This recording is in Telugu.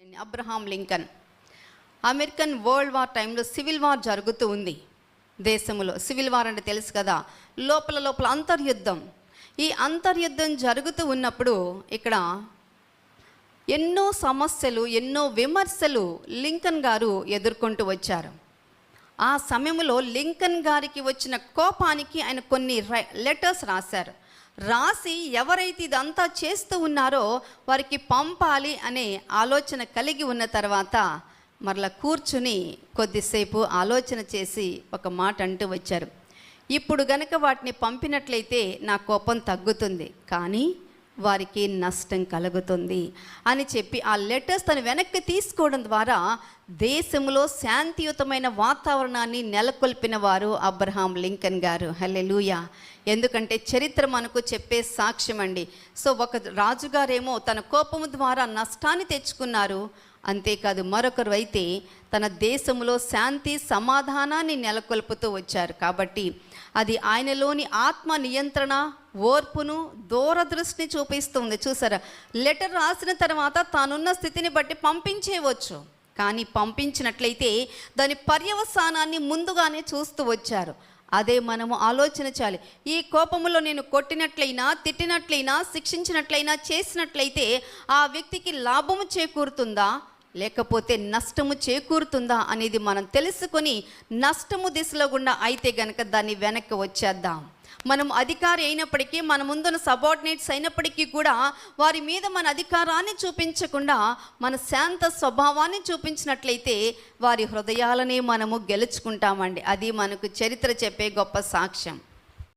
Abraham Lincoln. American world war టైంలో సివిల్ వార్ జరుగుతూ ఉంది. దేశంలో సివిల్ వార్ అంటే తెలుసు కదా లోపల లోపల అంతర్యుద్ధం. ఈ అంతర్యుద్ధం జరుగుతూ ఉన్నప్పుడు ఇక్కడ ఎన్నో సమస్యలు ఎన్నో విమర్శలు లింకన్ గారు ఎదుర్కొంటూ వచ్చారు. ఆ సమయంలో లింకన్ గారికి వచ్చిన కోపానికి ఆయన కొన్ని లెటర్స్ రాశారు. రాసి ఎవరైతే ఇదంతా చేస్తూ ఉన్నారో వారికి పంపాలి అనే ఆలోచన కలిగి ఉన్న తర్వాత మరలా కూర్చుని కొద్దిసేపు ఆలోచన చేసి ఒక మాట అంటూ వచ్చారు. ఇప్పుడు గనక వాటిని పంపినట్లయితే నా కోపం తగ్గుతుంది. కానీ వారికి నష్టం కలుగుతుంది అని చెప్పి ఆ లెటర్స్ తను వెనక్కి తీసుకోవడం ద్వారా దేశంలో శాంతియుతమైన వాతావరణాన్ని నెలకొల్పిన వారు అబ్రహాం లింకన్ గారు. హల్లెలూయా. ఎందుకంటే చరిత్ర మనకు చెప్పే సాక్ష్యం అండి. సో ఒక రాజుగారేమో తన కోపము ద్వారా నష్టాన్ని తెచ్చుకున్నారు. అంతేకాదు మరొకరు అయితే తన దేశంలో శాంతి సమాధానాన్ని నెలకొల్పుతూ వచ్చారు. కాబట్టి అది ఆయనలోని ఆత్మ నియంత్రణ ఓర్పును దూరదృష్టిని చూపిస్తుంది. చూసారా? లెటర్ రాసిన తర్వాత తానున్న స్థితిని బట్టి పంపించేవచ్చు కానీ పంపించినట్లయితే దాని పర్యవసానాన్ని ముందుగానే చూస్తూ వచ్చారు. అదే మనము ఆలోచన చేయాలి. ఈ కోపములో నేను కొట్టినట్లయినా తిట్టినట్లయినా శిక్షించినట్లయినా చేసినట్లయితే ఆ వ్యక్తికి లాభము చేకూరుతుందా? లేకపోతే నష్టము చేకూరుతుందా అనేది మనం తెలుసుకొని నష్టము దిశలో గుండా అయితే గనక దాన్ని వెనక్కి వచ్చేద్దాం. మనం అధికారి అయినప్పటికీ మన ముందున సబార్డినేట్స్ అయినప్పటికీ కూడా వారి మీద మన అధికారాన్ని చూపించకుండా మన శాంత స్వభావాన్ని చూపించినట్లయితే వారి హృదయాలనే మనము గెలుచుకుంటామండి. అది మనకు చరిత్ర చెప్పే గొప్ప సాక్ష్యం.